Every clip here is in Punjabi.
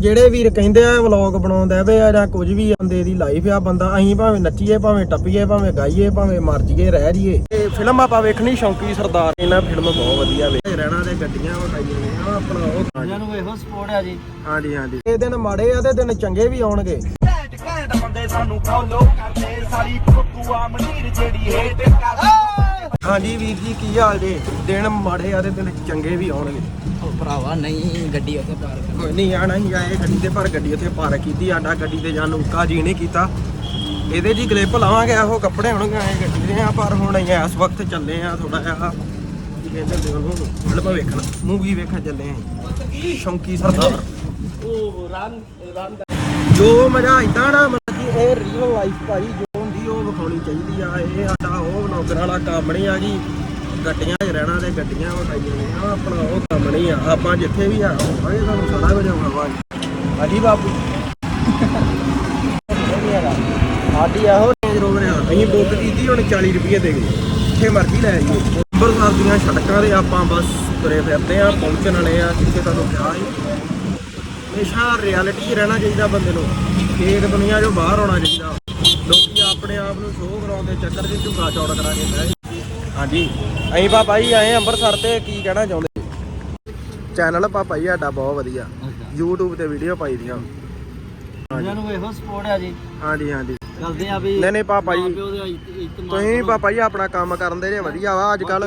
ਜਿਹੜੇ ਵੀਰ ਕਹਿੰਦੇ ਆ ਵਲੌਗ ਬਣਾਉਂਦਾ ਵੇ ਆ ਜਾਂ ਕੁਝ ਵੀ ਬੰਦੇ ਦੀ ਲਾਈਫ ਆ ਬੰਦਾ ਅਸੀਂ ਭਾਵੇਂ ਨੱਚੀਏ ਭਾਵੇਂ ਟੱਪੀਏ ਭਾਵੇਂ ਗਾਈਏ ਭਾਵੇਂ ਮਰ ਜੀਏ ਰਹਿ ਜੀਏ। ਤੇ ਫਿਲਮ ਆਪਾਂ ਵੇਖਣੀ ਸ਼ੌਂਕੀ ਸਰਦਾਰ। ਇਹਨਾਂ ਫਿਲਮ ਬਹੁਤ ਵਧੀਆ ਵੇ ਰਹਿਣਾ ਤੇ ਗੱਡੀਆਂ ਵਿਖਾਈਆਂ ਨੇ। ਆਪਣਾ ਉਹ ਨੂੰ ਇਹੋ ਸਪੋਰਟ ਆ ਜੀ। ਹਾਂਜੀ ਹਾਂਜੀ। ਇਹ ਦਿਨ ਮਾੜੇ ਆ ਤੇ ਦਿਨ ਚੰਗੇ ਵੀ ਆਉਣਗੇ। ਘੈਂਟ ਘੈਂਟ ਬੰਦੇ ਸਾਨੂੰ ਫੋਲੋ ਕਰਦੇ। ਸਾਰੀ ਕੁੱਕੂਆ ਮੰਡੀਰ ਜਿਹੜੀ ਏ ਤੇ ਹਾਂਜੀ ਵੀਰ ਜੀ ਕੀ ਹਾਲ ਜੇ? ਦਿਨ ਮਾੜੇ ਆ ਤੇ ਦਿਨ ਚੰਗੇ ਵੀ ਆਉਣਗੇ। ਉਹ ਭਰਾਵਾ, ਨਹੀਂ, ਗੱਡੀ ਉੱਤੇ ਪਾਰਕ ਕੋਈ ਨਹੀਂ ਆਣਾ ਹੀ ਆਏ ਗੱਡੀ ਤੇ, ਪਰ ਗੱਡੀ ਉੱਥੇ ਪਾਰਕ ਕੀਤੀ ਆਡਾ ਗੱਡੀ ਤੇ ਜਾਨੂੰ ਉੱਕਾ ਜੀ ਨਹੀਂ ਕੀਤਾ। ਇਹਦੇ ਜੀ ਗਲਿੱਪ ਲਾਵਾਂਗੇ, ਇਹੋ ਕੱਪੜੇ ਹੋਣਗੇ ਆਏ ਗੱਡੀ ਦੇ ਆ, ਪਰ ਹੁਣ ਅਸੀਂ ਇਸ ਵਕਤ ਚੱਲੇ ਆ ਥੋੜਾ ਜਿਹਾ ਕੀ ਕਹਿੰਦੇ ਹੁੰਦੇ ਉਹਨੂੰ ਫਿਲਮ ਵੇਖਣ। ਮੂਵੀ ਵੇਖਣ ਚੱਲੇ ਆ ਸ਼ੌਂਕੀ ਸਰਦਾਰ। ਉਹ ਰਨ ਰਨ ਜੋ ਮਜ਼ਾ ਇਦਾਂ ਨਾ ਮਤਲਬ ਕਿ ਇਹ ਰੀਅਲ ਲਾਈਫ ਭਾਈ, ਜੋ ਹੁੰਦੀ ਉਹ ਵਿਖਾਉਣੀ ਚਾਹੀਦੀ ਆ। ਇਹ ਸਾਡਾ ਉਹ ਨੌਕਰਾਂ ਵਾਲਾ ਕੰਮ ਨਹੀਂ ਆ ਜੀ। ਗੱਡੀਆਂ 'ਚ ਰਹਿਣਾ ਤੇ ਗੱਡੀਆਂ ਵਿਖਾਈਆਂ ਨੇ। ਆ ਆਪਣਾ ਉਹ ਕੰਮ ਨਹੀਂ ਆ। ਆਪਾਂ ਜਿੱਥੇ ਵੀ ਆ ਹੋਵਾਂਗੇ ਤੁਹਾਨੂੰ ਸਾਰਾ ਕੁਝ ਵਿਖਾਵਾਂਗੇ ਹਾਂਜੀ ਬਾਬੂ ਸਾਡੀ ਆਹੋ ਰੇਂਜ ਰੋਵਰ ਆ। ਅਸੀਂ ਬੁੱਕ ਕੀਤੀ ਹੁਣ 40 ਰੁਪਏ ਦੇ ਗਏ ਜਿੱਥੇ ਮਰਜ਼ੀ ਲੈ ਆਈਏ ਅੰਮ੍ਰਿਤਸਰ ਦੀਆਂ ਸੜਕਾਂ ਤੇ ਆਪਾਂ ਬਸ ਤੁਰੇ ਫਿਰਦੇ ਆ, ਪਹੁੰਚਣ ਵਾਲੇ ਆ, ਜਿੱਥੇ ਤੁਹਾਨੂੰ ਕਿਹਾ ਸੀ। ਹਮੇਸ਼ਾ ਰਿਐਲਿਟੀ ਰਹਿਣਾ ਚਾਹੀਦਾ ਬੰਦੇ ਨੂੰ। ਫੇਕ ਦੁਨੀਆ 'ਚੋਂ ਬਾਹਰ ਆਉਣਾ ਚਾਹੀਦਾ। ਲੋਕੀ ਆਪਣੇ ਆਪ ਨੂੰ ਸ਼ੋਅ ਕਰਾਉਣ ਦੇ ਚੱਕਰ 'ਚ ਝੁੱਗਾ ਚੌੜ ਕਰਾ ਕੇ ਹਾਂਜੀ। ਅਸੀਂ ਪਾਪਾ ਜੀ ਆਏ ਅੰਮ੍ਰਿਤਸਰ ਤੇ ਕੀ ਕਹਿਣਾ ਚਾਹੁੰਦੇ? ਚੈਨਲ ਪਾਪਾ ਜੀ ਸਾਡਾ ਬਹੁਤ ਵਧੀਆ। YouTube ਤੇ ਵੀਡੀਓ ਪਾਈ ਦੀਆਂ। ਇਹਨਾਂ ਨੂੰ ਇਹੋ ਸਪੋਰਟ ਆ ਜੀ। ਹਾਂਜੀ ਹਾਂਜੀ। ਕਰਦੇ ਆ ਵੀ ਨਹੀਂ ਨਹੀਂ ਪਾਪਾ ਜੀ। ਤੁਸੀਂ। ਪਾਪਾ ਜੀ ਆਪਣਾ ਕੰਮ ਕਰਨ ਦੇ ਜੇ ਵਧੀਆ ਵਾ। ਅੱਜ ਕੱਲ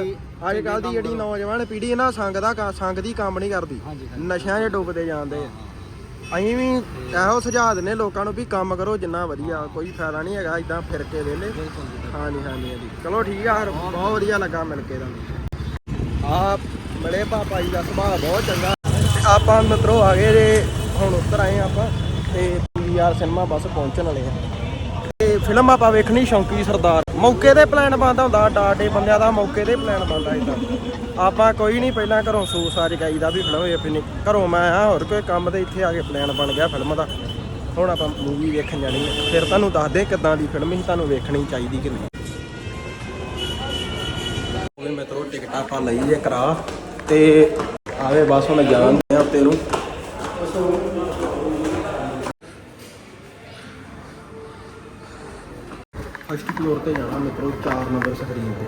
ਅੱਜ ਕੱਲ ਦੀ ਜਿਹੜੀ ਨੌਜਵਾਨ ਪੀੜ੍ਹੀ ਨਾ ਸੰਗ ਦਾ ਸੰਗ ਦੀ ਕੰਮ ਨਹੀਂ ਕਰਦੀ। ਨਸ਼ਿਆਂ 'ਚ ਡੁੱਬਦੇ ਜਾਂਦੇ ਆ। ਅਸੀਂ ਵੀ ਇਹੋ ਸੁਝਾਅ ਦਿੰਨੇ ਲੋਕਾਂ ਨੂੰ ਵੀ ਕੰਮ ਕਰੋ ਜਿੰਨਾ ਵਧੀਆ ਕੋਈ ਫਾਇਦਾ ਨਹੀਂ ਹੈਗਾ ਇਦਾਂ ਫਿਰ ਕੇ ਜੀ ਹਾਂਜੀ ਹਾਂਜੀ ਹਾਂਜੀ। ਚਲੋ ਠੀਕ ਆ ਬਹੁਤ ਵਧੀਆ ਲੱਗਾ ਮਿਲ ਕੇ ਤੁਹਾਨੂੰ। ਆ ਮਿਲੇ ਪਾਪਾ ਜੀ ਦਾ ਸੁਭਾਅ ਬਹੁਤ ਚੰਗਾ। ਤੇ ਆਪਾਂ ਮਿੱਤਰੋ ਆ ਗਏ ਜੇ ਹੁਣ ਉੱਤਰ ਆਏ ਆਪਾਂ ਤੇ ਪੀਵੀਆਰ ਸਿਨੇਮਾ ਬੱਸ ਪਹੁੰਚਣ ਵਾਲੇ ਆ ਫਿਲਮ ਆਪਾਂ ਵੇਖਣੀ ਸ਼ੌਂਕੀ ਸਰਦਾਰ। ਮੌਕੇ ਤੇ ਪਲਾਨ ਬਣਦਾ ਹੁੰਦਾ, ਡਾਟੇ ਬੰਦਿਆਂ ਦਾ ਮੌਕੇ ਤੇ ਪਲਾਨ ਬਣਦਾ ਇਦਾਂ ਆਪਾਂ ਕੋਈ ਨਹੀਂ, ਪਹਿਲਾਂ ਘਰੋਂ ਸੋਚ ਸਾਜ ਗਾਈਦਾ ਵੀ ਫਿਲਮ ਵੇਖਣੀ ਨਹੀਂ ਘਰੋਂ ਮੈਂ ਆ ਹੋਰ ਕੋਈ ਕੰਮ ਤੇ ਇੱਥੇ ਆ ਕੇ ਪਲਾਨ ਬਣ ਗਿਆ ਫਿਲਮ ਦਾ। ਹੁਣ ਆਪਾਂ ਮੂਵੀ ਵੇਖਣ ਜਾਣੀ ਹੈ। ਫਿਰ ਤੁਹਾਨੂੰ ਦੱਸਦੇ ਕਿੱਦਾਂ ਦੀ ਫਿਲਮ ਹੀ ਤੁਹਾਨੂੰ ਵੇਖਣੀ ਚਾਹੀਦੀ ਕਿ ਨਹੀਂ। ਉਹ ਮਿੱਤਰੋ ਟਿਕਟ ਆਪਾਂ ਲਈ ਜੇ ਕਰਾ ਤੇ ਆਵੇ ਬਸ ਹੁਣ ਜਾਣਦੇ ਆ ਤੈਨੂੰ ਫਲੋਰ ਤੇ ਜਾਣਾ ਮਿੱਤਰੋ 4 ਨੰਬਰ ਸਕਰੀਨ ਤੇ।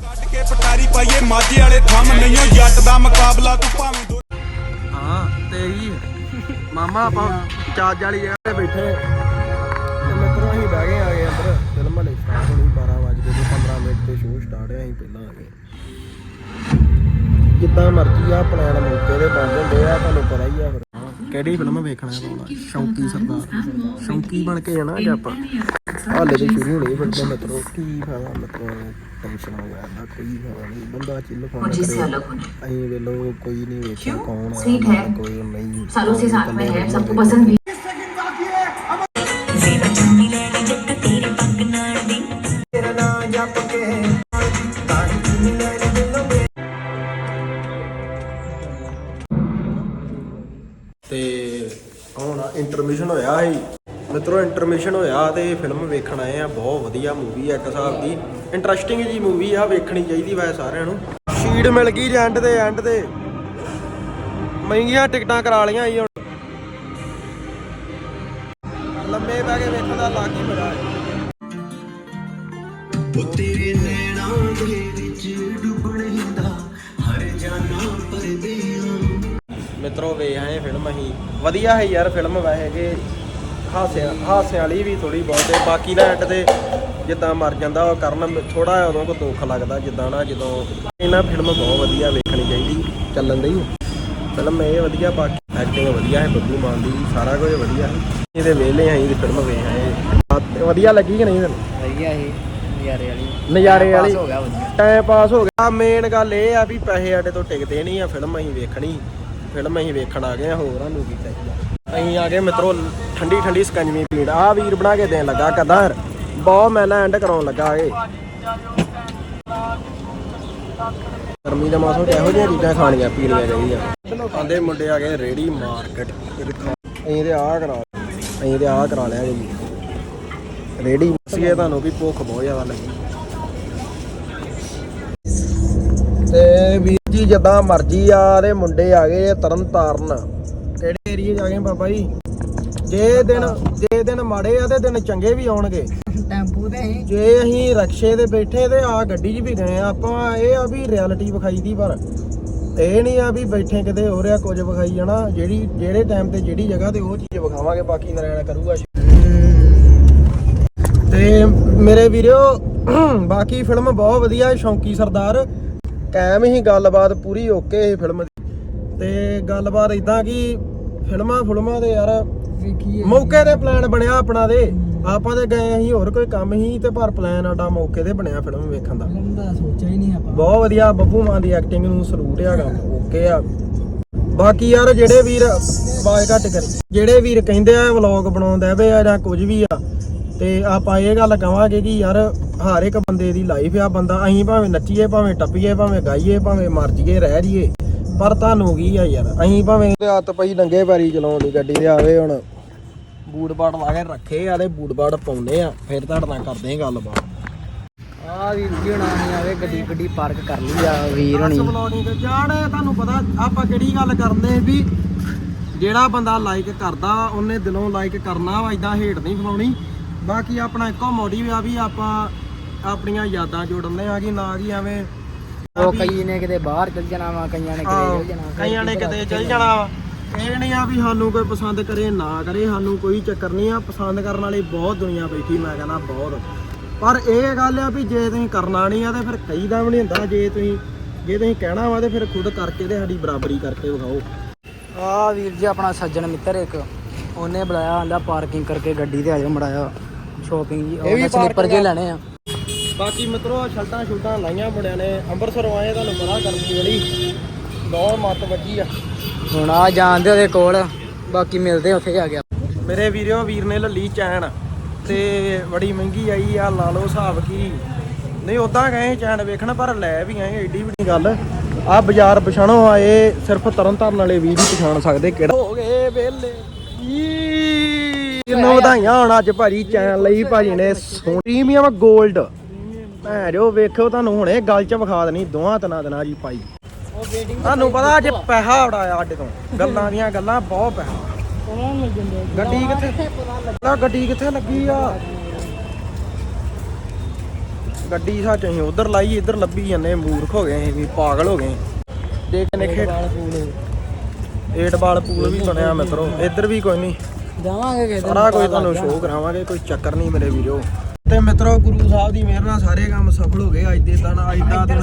ਕੱਢ ਕੇ ਪਟਾਰੀ ਪਾਈਏ ਮਾਝੇ ਵਾਲੇ ਥੰਮ ਨਹੀਂਓ ਜੱਟ ਦਾ ਮੁਕਾਬਲਾ ਤੂੰ ਭਾਵੇਂ ਦੋ ਹਾਂ। ਤੇਰੀ ਮਾਮਾ ਆਪਾਂ ਚਾਰਜ ਵਾਲੀ ਜਗ੍ਹਾ ਤੇ ਬੈਠੇ ਤੇ ਮਿੱਤਰੋ ਅਸੀਂ ਬਹਿ ਗਏ ਆ ਗਏ ਅੰਦਰ। ਫਿਲਮ ਹਲੇ ਸਟਾਰਟ ਹੋਣੀ 12 ਵਜੇ ਤੇ 15 ਮਿੰਟ ਤੇ ਸ਼ੋਅ ਸਟਾਰਟ ਹੈ ਅਸੀਂ ਪਹਿਲਾਂ ਆ ਗਏ। ਜਿੱਦਾਂ ਮਰਜ਼ੀ ਆ ਪਲਾਨ ਮੌਕੇ ਦੇ ਬਣ ਜਾਂਦੇ ਆ ਤੁਹਾਨੂੰ ਪਤਾ ਹੀ ਆ ਫਿਰ। ਕਿਹੜੀ ਫਿਲਮ ਵੇਖਣਾ ਪਾਉਣਾ ਸ਼ੌਂਕੀ ਸਰਦਾਰ। ਸ਼ੌਂਕੀ ਬਣ ਕੇ ਜਾਣਾ ਅੱਜ ਆਪਾਂ। ਹਾਲੇ ਤੇ ਸ਼ੁਰੂ ਹੋਣੀ ਬੰਦਾ ਮਤਲਬ। ਕੀ ਫਾਇਦਾ ਮਤਲਬ ਟੈਨਸ਼ਨ ਹੋ ਗਿਆ ਨਾ ਕੋਈ ਫਾਇਦਾ ਨਹੀਂ। ਬੰਦਾ ਚਿੱਲ ਫੋਨ ਕਰੇ। ਅਹੀਂ ਵੇਲੋ ਕੋਈ ਨਹੀਂ ਵੇਖਿਆ ਕੌਣ ਹੈ ਕੋਈ ਨਹੀਂ। ਸਾਲੋਂ ਸੇ ਸਾਥ ਮੈਂ ਹੈ ਸਭ ਕੋ ਪਸੰਦ ਮਿੱਤਰੋ ਇੰਟਰਮਿਸ਼ਨ ਹੋਇਆ ਤੇ ਫਿਲਮ ਵੇਖਣ ਆਏ ਆ। ਬਹੁਤ ਵਧੀਆ ਮੂਵੀ ਆ ਇੱਕ ਹਿਸਾਬ ਦੀ। ਇੰਟਰਸਟਿੰਗ ਜੀ ਮੂਵੀ ਆ ਵੇਖਣੀ ਚਾਹੀਦੀ ਵੈ ਸਾਰਿਆਂ ਨੂੰ। ਸ਼ੀਟ ਮਿਲ ਗਈ ਜੀ ਐਂਡ ਤੇ ਐਂਡ ਤੇ। ਮਹਿੰਗੀਆਂ ਟਿਕਟਾਂ ਕਰਾ ਲਈਆਂ ਸੀ ਹੁਣ। ਲੰਮੇ ਬਹਿ ਕੇ ਵੇਖਣ ਦਾ ਲੱਗ ਹੀ ਬੜਾ ਹੈ ਉਹ ਤੇਰੇ ਨੈਣਾਂ ਦੇ ਵਿੱਚ ਡੁੱਬਣ ਹਿੰਦਾ ਹਰ ਜਾਨਾ ਪਰਦਿਆਂ ਮਿੱਤਰੋ ਵੇ ਆਏ ਫਿਲਮ ਅਸੀਂ। ਵਧੀਆ ਹੈ ਯਾਰ ਫਿਲਮ ਵੈਸੇ ਕਿ ਹਾਸਿਆਂ ਹਾਸਿਆਂ ਵਾਲੀ ਵੀ ਥੋੜੀ ਬਹੁਤ ਹੈ। ਬਾਕੀ ਐਂਡ ਤੇ ਜਿੱਦਾਂ ਮਰ ਜਾਂਦਾ ਉਹ ਕਰਨ ਥੋੜਾ ਜਿਹਾ ਉਦੋਂ ਕੋ ਦੁੱਖ ਲੱਗਦਾ ਜਿੱਦਾਂ ਨਾ ਜਦੋਂ ਇਹਨਾਂ ਫਿਲਮ ਬਹੁਤ ਵਧੀਆ ਵੇਖਣੀ ਚਾਹੀਦੀ ਚੱਲਣ ਦੀ। ਫਿਲਮ ਇਹ ਵਧੀਆ ਬਾਕੀ ਐਕਟਿੰਗ ਵਧੀਆ ਹੈ ਬੱਬੂ ਮਾਨ ਦੀ ਸਾਰਾ ਕੁਝ ਵਧੀਆ ਹੈ। ਇਹਦੇ ਵੇਲੇ ਆਈ ਦੀ ਫਿਲਮ ਵੇਖ ਆਏ ਵਧੀਆ ਲੱਗੀ ਕਿ ਨਹੀਂ ਤੈਨੂੰ? ਵਧੀਆ ਇਹ ਨਜ਼ਾਰੇ ਵਾਲੀ। ਨਜ਼ਾਰੇ Time pass ਵਾਲੀ ਹੋ ਗਿਆ ਵਧੀਆ। ਟਾਈਮ ਪਾਸ ਹੋ ਗਿਆ। ਮੇਨ ਗੱਲ ਇਹ ਆ ਵੀ ਪੈਸੇ ਸਾਡੇ ਤੋਂ ਟਿਕਦੇ ਨਹੀਂ ਆ ਫਿਲਮ ਅਸੀਂ ਵੇਖਣੀ। ਫਿਲਮ ਅਸੀਂ ਵੇਖਣ ਆ ਗਏ ਆ ਹੋਰ ਸਾਨੂੰ ਕੀ ਚਾਹੀਦਾ? ਅਸੀਂ ਆ ਗਏ ਮਿੱਤਰੋ, ਠੰਡੀ ਠੰਡੀ ਸਕੰਜਵੀ ਪੀਣ ਆ ਵੀਰ ਬਣਾ ਕੇ ਦੇਣ ਲੱਗਾ ਕਦਾਰ। ਬਹੁਤ ਮੈਲਾ ਐਂਡ ਕਰਾਉਣ ਲੱਗਾ ਏ। ਗਰਮੀ ਦਾ ਮੌਸਮ ਇਹੋ ਜਿਹੀਆਂ ਚੀਜ਼ਾਂ ਖਾਣੀਆਂ, ਪੀਣੀਆਂ ਚਾਹੀਦੀਆਂ। ਆਂਦੇ ਮੁੰਡੇ ਆ ਗਏ ਰੇੜੀ ਮਾਰਕੀਟ ਅਸੀਂ ਤੇ ਆਹ ਕਰਾ ਅਸੀਂ ਤੇ ਆਹ ਕਰਾ ਲਿਆ ਜੀ। ਰੇੜੀ ਸੀਗੇ ਤੁਹਾਨੂੰ ਵੀ ਭੁੱਖ ਬਹੁਤ ਜ਼ਿਆਦਾ ਲੱਗੀ। ਤੇ ਵੀਰ ਜੀ, ਜਿੱਦਾਂ ਮਰਜ਼ੀ ਆ ਤੇ ਮੁੰਡੇ ਆ ਗਏ ਤਰਨ ਤਾਰਨ ਕਿਹੜੇ ਏਰੀਏ ਜਾ ਗਏ ਬਾਬਾ ਜੀ? ਜੇ ਦਿਨ ਜੇ ਦਿਨ ਮਾੜੇ ਆ ਤੇ ਦਿਨ ਚੰਗੇ ਵੀ ਆਉਣਗੇ। ਟੈਂਪੂ ਤੇ ਹੀ ਜੇ ਅਸੀਂ ਰਕਸ਼ੇ ਤੇ ਬੈਠੇ ਤੇ ਆ ਗੱਡੀ 'ਚ ਵੀ ਗਏ ਆਪਾਂ ਇਹ ਆ ਵੀ ਰਿਐਲਿਟੀ ਵਿਖਾਈ ਦੀ ਪਰ ਇਹ ਨਹੀਂ ਆ ਵੀ ਬੈਠੇ ਕਿਤੇ ਹੋ ਰਿਹਾ ਕੁਝ ਵਿਖਾਈ ਜਾਣਾ ਜਿਹੜੀ ਜਿਹੜੇ ਟਾਈਮ ਤੇ ਜਿਹੜੀ ਜਗ੍ਹਾ ਤੇ ਉਹ ਚੀਜ਼ ਵਿਖਾਵਾਂਗੇ ਬਾਕੀ ਨਰਾਇਣ ਕਰੂਗਾ ਤੇ ਮੇਰੇ ਵੀਰੋ ਬਾਕੀ ਫਿਲਮ ਬਹੁਤ ਵਧੀਆ ਹੈ, ਸ਼ੌਂਕੀ ਸਰਦਾਰ। ਕਾਇਮ ਹੀ ਗੱਲਬਾਤ ਪੂਰੀ ਓਕੇ ਇਹ ਫਿਲਮ ਦੀ। ਤੇ ਗੱਲਬਾਤ ਇਦਾਂ ਕਿ ਫਿਲਮਾਂ ਫਿਲਮਾਂ ਦੇ ਯਾਰ ਵੇਖੀਏ। ਮੌਕੇ ਤੇ ਪਲਾਨ ਬਣਿਆ ਆਪਣਾ ਦੇ। ਆਪਾਂ ਤੇ ਗਏ ਅਸੀਂ ਹੋਰ ਕੋਈ ਕੰਮ ਹੀ ਤੇ ਪਰ ਪਲਾਨ ਆਡਾ ਮੌਕੇ ਤੇ ਬਣਿਆ ਫਿਲਮ ਵੇਖਣ ਦਾ। ਫਿਲਮ ਦਾ ਸੋਚਿਆ ਹੀ ਨਹੀਂ ਆਪਾਂ। ਬਹੁਤ ਵਧੀਆ ਬੱਬੂ ਮਾਨ ਦੀ ਐਕਟਿੰਗ ਨੂੰ ਆ ਕੰਮ ਓਕੇ ਆ। ਬਾਕੀ ਯਾਰ ਜਿਹੜੇ ਵੀਰ ਆਵਾਜ਼ ਘੱਟ ਕਰੀ। ਜਿਹੜੇ ਵੀਰ ਕਹਿੰਦੇ ਆ ਵਲੌਗ ਬਣਾਉਂਦਾ ਵੇ ਆ ਜਾਂ ਕੁਝ ਵੀ ਆ ਤੇ ਆਪਾਂ ਇਹ ਗੱਲ ਕਵਾਂਗੇ ਕਿ ਯਾਰ ਹਰ ਇੱਕ ਬੰਦੇ ਦੀ ਲਾਈਫ ਆ ਬੰਦਾ ਅਸੀਂ ਭਾਵੇਂ ਨੱਚੀਏ ਭਾਵੇਂ ਟੱਪੀਏ ਭਾਵੇਂ ਗਾਈਏ ਭਾਵੇਂ ਮਰ ਜੀਏ ਰਹਿ ਜੀਏ। ਪਰ ਤੁਹਾਨੂੰ ਕੀ ਆ ਯਾਰ? ਅਸੀਂ ਭਾਵੇਂ ਤੇ ਹੱਥ ਪਈ ਨੰਗੇ ਪੈਰੀ ਚਲਾਉਣ ਦੀ ਗੱਡੀ ਤੇ ਆਵੇ ਹੁਣ। ਬੂਟ ਬਾਟ ਲਾ ਕੇ ਰੱਖੇ ਆ ਤੇ ਬੂਟ ਬਾਟ ਪਾਉਂਦੇ ਆ। ਫਿਰ ਤੁਹਾਡੇ ਨਾਲ ਕਰਦੇ ਆ ਗੱਲਬਾਤ। ਆ ਵੀਰ ਜੀ ਹੁਣਾਂ ਨੇ ਆਵੇ ਗੱਡੀ ਗੱਡੀ ਪਾਰਕ ਕਰ ਲਈ ਆ ਵੀਰ ਹੁਣੀ। ਜਾਣ ਤੁਹਾਨੂੰ ਪਤਾ ਆਪਾਂ ਕਿਹੜੀ ਗੱਲ ਕਰਦੇ ਵੀ ਜਿਹੜਾ ਬੰਦਾ ਲਾਈਕ ਕਰਦਾ ਉਹਨੇ ਦਿਲੋਂ ਲਾਈਕ ਕਰਨਾ ਵਾ ਇਦਾਂ ਹੇਟ ਨਹੀਂ ਫਲਾਉਣੀ ਬਾਕੀ ਆਪਣਾ ਇੱਕੋ ਮੋਟਿਵ ਆ ਵੀ ਆਪਾਂ ਆਪਣੀਆਂ ਯਾਦਾਂ ਜੋੜਨੇ ਆ ਕਿ ਨਾ ਕਿ ਐਵੇਂ ਉਹ ਕਈ ਨੇ ਕਿਤੇ ਬਾਹਰ ਚਲ ਜਾਣਾ ਵਾ ਕਈਆਂ ਨੇ ਕਿਤੇ ਚਲ ਜਾਣਾ। ਕਈਆਂ ਨੇ ਕਿਤੇ ਚਲ ਜਾਣਾ ਵਾ। ਇਹ ਨਹੀਂ ਆ ਵੀ ਸਾਨੂੰ ਕੋਈ ਪਸੰਦ ਕਰੇ ਨਾ ਕਰੇ ਸਾਨੂੰ ਕੋਈ ਚੱਕਰ ਨਹੀਂ ਆ। ਪਸੰਦ ਕਰਨ ਵਾਲੀ ਬਹੁਤ ਦੁਨੀਆ ਬੈਠੀ ਮੈਂ ਕਹਿੰਦਾ ਬਹੁਤ। ਪਰ ਇਹ ਗੱਲ ਆ ਵੀ ਜੇ ਤੁਸੀਂ ਕਰਨਾ ਨਹੀਂ ਆ ਤੇ ਫਿਰ ਕਈ ਦਾ ਵੀ ਨਹੀਂ ਹੁੰਦਾ। ਜੇ ਤੁਸੀਂ ਜੇ ਤੁਸੀਂ ਕਹਿਣਾ ਵਾ ਤੇ ਫਿਰ ਖੁਦ ਕਰਕੇ ਤੇ ਸਾਡੀ ਬਰਾਬਰੀ ਕਰਕੇ ਵਿਖਾਓ। ਆ ਵੀਰ ਜੀ ਆਪਣਾ ਸੱਜਣ ਮਿੱਤਰ ਇੱਕ। ਉਹਨੇ ਬੁਲਾਇਆ ਆਂਦਾ ਪਾਰਕਿੰਗ ਕਰਕੇ ਗੱਡੀ ਤੇ ਆਜੋ ਮੜਾਇਆ ਸ਼ੋਪਿੰਗ ਜੀ ਉਹਨੇ ਸਲੀਪਰ ਜੇ ਆ। ਲੈਣੇ ਆ। ਬਾਕੀ ਮਿੱਤਰੋ ਛਲਟਾਂ ਛੁਲਟਾਂ ਲਾਈਆਂ ਮੁੰਡਿਆਂ ਨੇ। ਅੰਮ੍ਰਿਤਸਰ ਆਏ ਤੁਹਾਨੂੰ ਪਤਾ ਕਰਨੀ ਬੜੀ। ਬਹੁਤ ਮੱਤ ਵੱਜੀ ਆ। ਹੁਣ ਆ ਜਾਣਦੇ ਉਹਦੇ ਕੋਲ ਬਾਕੀ ਮਿਲਦੇ ਉੱਥੇ ਆ ਗਿਆ ਮੇਰੇ ਵੀਰਿਓ ਵੀਰ ਨੇ ਲੱਲੀ ਚੈਨ ਤੇ ਬੜੀ ਮਹਿੰਗੀ ਆਈ ਆ ਲਾ ਲਓ ਹਿਸਾਬ ਕੀ। ਨਹੀਂ ਉਦਾਂ ਗਏ ਚੈਨ ਵੇਖਣ ਪਰ ਲੈ ਵੀ ਆਏ ਏਡੀ ਵੀ ਨਹੀਂ ਗੱਲ। ਆ ਬਾਜ਼ਾਰ ਪਛਾਣੋ ਆਏ ਸਿਰਫ ਤਰਨ ਤਾਰਨ ਵਾਲੇ ਵੀਰ ਹੀ ਪਛਾਣ ਸਕਦੇ ਕਿਹੜਾ। ਹੋ ਗਏ ਵੇਲੇ। ਕਿੰਨੋਂ ਵਧਾਈਆਂ ਹੁਣ ਅੱਜ ਭਾਜੀ ਚੈਨ ਲਈ ਭਾਜੀ ਨੇ ਸੋਨੀ ਪ੍ਰੀਮੀਅਮ 골ਡ ਭੈਣ ਜੋ ਵੇਖੋ ਤੁਹਾਨੂੰ ਹੁਣੇ ਗੱਲ ਚ ਵਿਖਾ ਦੇਣੀ ਦੋਹਾਂ ਤਨਾ ਦਿਨਾਂ ਜੀ ਪਾਈ। ਤੁਹਾਨੂੰ ਪਤਾ ਅੱਜ ਪੈਸਾ ਉਡਾਇਆ ਸਾਡੇ ਤੋਂ। ਗੱਲਾਂ ਦੀਆਂ ਗੱਲਾਂ ਬਹੁਤ ਪੈਸਾ। ਗੱਡੀ ਕਿੱਥੇ? ਨਾ ਗੱਡੀ ਕਿੱਥੇ ਲੱਗੀ ਆ? ਗੱਡੀ ਸੱਚ ਅਸੀਂ ਉਧਰ ਲਾਈ ਇੱਧਰ ਲੱਭੀ ਜਾਂਦੇ ਮੂਰਖ ਹੋ ਗਏ ਅਸੀਂ ਵੀ ਪਾਗਲ ਹੋ ਗਏ ਦੇਖ ਨੇ ਖੇਡ ਏਟ ਬਾਲ ਪੂਲ ਵੀ ਬਣਿਆ ਮਿੱਤਰੋ ਇੱਧਰ ਵੀ ਕੋਈ ਨਹੀਂ। ਜਾਵਾਂਗੇ ਸਾਰਾ ਕੋਈ ਤੁਹਾਨੂੰ ਸ਼ੋਅ ਕਰਾਵਾਂਗੇ ਕੋਈ ਚੱਕਰ ਨਹੀਂ ਮੇਰੇ ਵੀਰੋ। ਤੇ ਮਿੱਤਰੋ ਗੁਰੂ ਸਾਹਿਬ ਦੀ ਮਿਹਰ ਨਾਲ ਸਾਰੇ ਕੰਮ ਸਫਲ ਹੋ ਗਏ। ਅੱਜ ਦੇ ਦਿਨ ਅੱਜ ਦਾ ਦਿਨ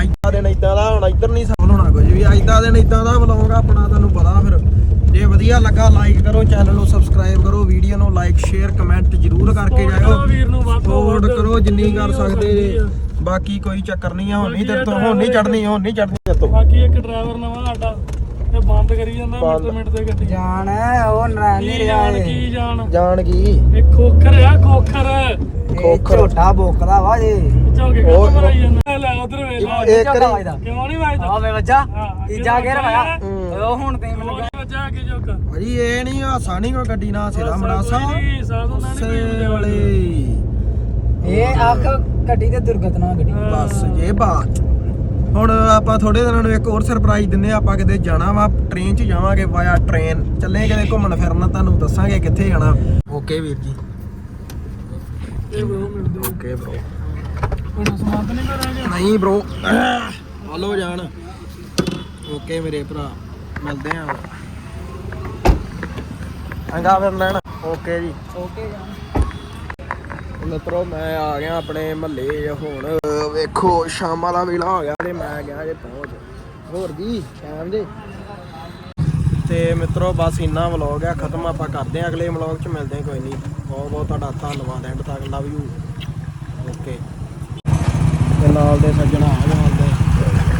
ਅੱਜ ਦਾ ਦਿਨ ਇਦਾਂ ਦਾ ਹੁਣ ਇੱਧਰ ਨਹੀਂ ਸਫਲ ਹੋਣਾ ਕੁਝ ਵੀ। ਅੱਜ ਦਾ ਦਿਨ ਇਦਾਂ ਦਾ ਵਲੌਗ ਆਪਣਾ ਤੁਹਾਨੂੰ ਪਤਾ ਫਿਰ। ਜੇ ਵਧੀਆ ਲੱਗਾ ਲਾਈਕ ਕਰੋ ਚੈਨਲ ਨੂੰ ਸਬਸਕ੍ਰਾਈਬ ਕਰੋ ਵੀਡੀਓ ਨੂੰ ਲਾਈਕ ਸ਼ੇਅਰ ਕਮੈਂਟ ਜਰੂਰ ਕਰਕੇ ਜਾਇਓ। ਸਪੋਰਟ ਕਰੋ ਜਿੰਨੀ ਕਰ ਸਕਦੇ। ਜੇ। ਬਾਕੀ ਕੋਈ ਚੱਕਰ ਨਹੀਂ ਆ ਹੁਣ ਨਹੀਂ ਤੇਰੇ ਤੋਂ ਹੁਣ ਨਹੀਂ ਚੜਨੀ ਹੁਣ ਨਹੀਂ ਚੜਨੀ ਤੇਰੇ ਤੋਂ। ਬਾਕੀ ਇੱਕ ਡਰਾਈਵਰ ਨਵਾਂ ਸਾਡਾ। ਤੇ ਬੰਦ ਕਰੀ ਜਾਂਦਾ। ਮਿੰਟ ਮਿੰਟ ਤੇ ਗੱਡੀ। ਜਾਣ ਹੈ ਉਹ ਨਰਾਇਣ ਕੀ ਜਾਣ ਕੀ ਜਾਣ? ਜਾਣ ਕੀ? ਇਹ ਖੋਖਰ ਆ ਖੋਖਰ। ਖੋਖਰ। ਝੋਟਾ ਬੋਕਦਾ ਵਾ ਜੇ। ਝੋਕੇ ਕਿੱਥੇ ਮਰਾਈ ਜਾਂਦਾ? ਲੈ ਉਧਰ ਵੇਲਾ ਇੱਕ ਵਾਰੀ। ਕਿਉਂ ਨਹੀਂ ਵੱਜਦਾ? ਆਵੇ ਵੱਜਾ ਹਾਂ, ਤੀਜਾ ਗੇਰ ਵਾਇਆ। ਉਹ ਹੁਣ ਤੇ ਮੈਨੂੰ ਵੱਜਾ ਕੇ ਝੋਕਾ ਭਾਜੀ ਇਹ ਨਹੀਂ ਹਾਸਾ ਨਹੀਂ ਕੋਈ ਗੱਡੀ ਨਾਲ ਸਿਰਾ ਮਰਾਸਾ ਸੇ ਵਾਲੇ। ਇਹ ਆਖ ਗੱਡੀ ਤੇ ਦੁਰਘਟਨਾ ਗੱਡੀ। ਬਸ ਇਹ ਬਾਤ। ਹੁਣ ਆਪਾਂ ਥੋੜੇ ਦਿਨਾਂ ਨੂੰ ਇੱਕ ਹੋਰ ਸਰਪ੍ਰਾਈਜ਼ ਦਿੰਨੇ ਆ ਆਪਾਂ ਕਿਤੇ ਜਾਣਾ ਵਾ ਟ੍ਰੇਨ 'ਚ ਜਾਵਾਂਗੇ ਵਾਇਆ ਟ੍ਰੇਨ ਚੱਲੇ ਕਿਤੇ ਘੁੰਮਣ ਫਿਰਨ ਤੁਹਾਨੂੰ ਦੱਸਾਂਗੇ ਕਿੱਥੇ ਜਾਣਾ। ਓਕੇ ਵੀਰ ਜੀ। ਓਕੇ ਬ్రో ਹੁਣ ਸਮਾਨ ਤਾਂ ਨਹੀਂ ਕਰਾਂਗੇ। ਨਹੀਂ ਬ్రో ਹਲੋ ਜਾਣ। ਓਕੇ ਮੇਰੇ ਭਰਾ ਮਿਲਦੇ ਆਂ ਅੰਗਾ ਫਿਰ ਲੈਣ। ਓਕੇ ਜੀ। ਓਕੇ ਜਾਣ। ਮਿੱਤਰੋ ਮੈਂ ਆ ਗਿਆ ਆਪਣੇ ਮਹੱਲੇ ਹੁਣ। ਵੇਖੋ, ਸ਼ਾਮਾਂ ਦਾ ਵੇਲਾ ਹੋ ਗਿਆ ਤੇ ਮੈਂ ਗਿਆ ਜੇ ਪਹੁੰਚ। ਹੋਰ ਜੀ ਸ਼ਾਮ ਦੇ। ਤੇ ਮਿੱਤਰੋ, ਬਸ ਇੰਨਾ ਵਲੌਗ ਆ, ਖਤਮ ਆਪਾਂ ਕਰਦੇ ਆ ਅਗਲੇ ਵਲੌਗ 'ਚ, ਮਿਲਦੇ ਕੋਈ ਨਹੀਂ ਬਹੁਤ ਬਹੁਤ ਤੁਹਾਡਾ ਧੰਨਵਾਦ, ਐਂਡ ਤੱਕ ਲਵ ਯੂ। ਓਕੇ। ਤੇ ਨਾਲ ਦੇ ਸੱਜਣਾ ਆ